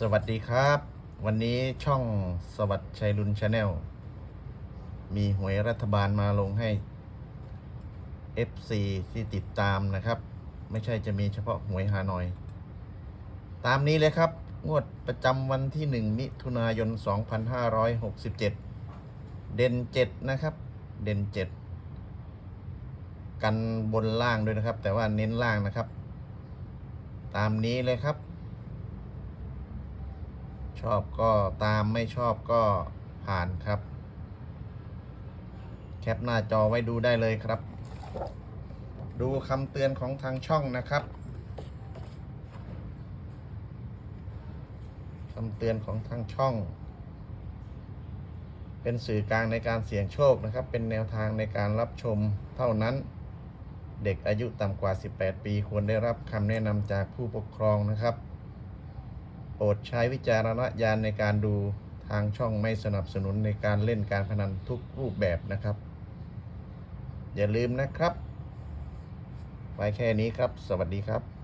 สวัสดีครับ วันนี้ช่องสวัสดิ์ชัยรุนชาแนลมีหวยรัฐบาลมาลงให้ FC ที่ติดตามนะครับ ไม่ใช่จะมีเฉพาะหวยฮานอย ตามนี้เลยครับ งวดประจำวันที่ 1 มิถุนายน 2567 เด่น 7 นะครับ เด่น 7 กันบนล่างด้วยนะครับ แต่ว่าเน้นล่างนะครับ ตามนี้เลยครับ ชอบก็ตามไม่ชอบก็ผ่านครับ แคปหน้าจอไว้ดูได้เลยครับ ดูคำเตือนของทางช่องนะครับคำเตือนของทางช่อง เป็นสื่อกลางในการเสี่ยงโชคนะครับ เป็นแนวทางในการรับชมเท่านั้น เด็กอายุต่ำกว่า 18 ปี ควรได้รับคำแนะนำจากผู้ปกครองนะครับ รดใช้วิจารณญาณในการดูทางช่องไม่สนับสนุนในการเล่นการพนันทุกรูปแบบนะครับ อย่าลืมนะครับ ไว้แค่นี้ครับ สวัสดีครับ